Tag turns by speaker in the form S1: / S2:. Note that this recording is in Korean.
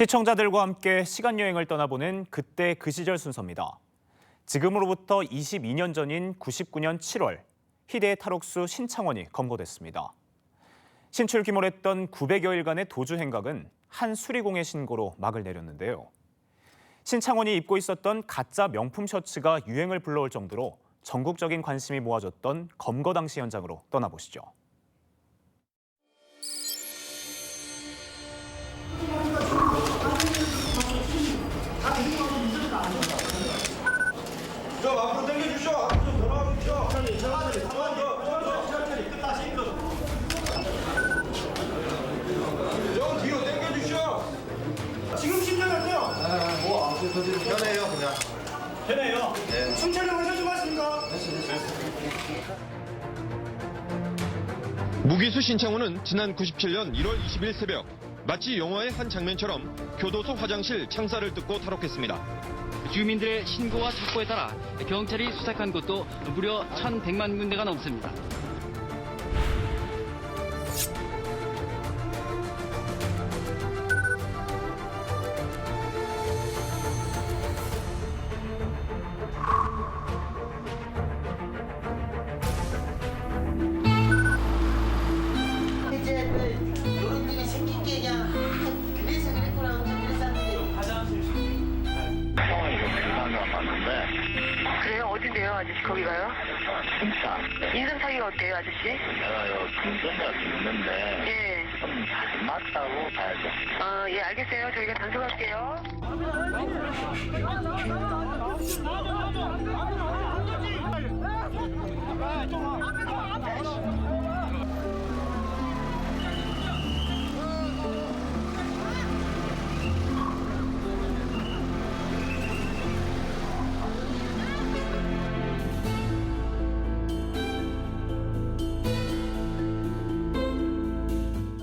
S1: 시청자들과 함께 시간 여행을 떠나보는 그때 그 시절 순서입니다. 지금으로부터 22년 전인 99년 7월 희대의 탈옥수 신창원이 검거됐습니다. 신출귀몰했던 900여일간의 도주 행각은 한 수리공의 신고로 막을 내렸는데요. 신창원이 입고 있었던 가짜 명품 셔츠가 유행을 불러올 정도로 전국적인 관심이 모아졌던 검거 당시 현장으로 떠나보시죠.
S2: 앞으로 당겨주시오. 앞으로 좀 돌아와 주시오. 천천히, 천천히, 천천히, 좀 뒤로 당겨주시오.
S3: 지금 심정이 어때요?
S2: 뭐 아무튼 더 뒤로 편해요, 그냥.
S3: 되네요. 순찰을 하셔도 맞습니까?
S4: 무기수 신창호는 지난 97년 1월 20일 새벽 마치 영화의 한 장면처럼 교도소 화장실 창살을 뜯고 탈옥했습니다.
S5: 주민들의 신고와 첩보에 따라 경찰이 수색한 곳도 무려 1,100만 군데가 넘습니다.
S6: 어딘데요, 아저씨? 거기 가요?
S7: 진짜
S6: 인상 사기가 어때요, 아저씨?
S7: 내가 요 김선이가 있는데
S6: 예.
S7: 좀잘 맞다고 봐야죠.
S6: 아, 예, 알겠어요. 저희가 단속할게요.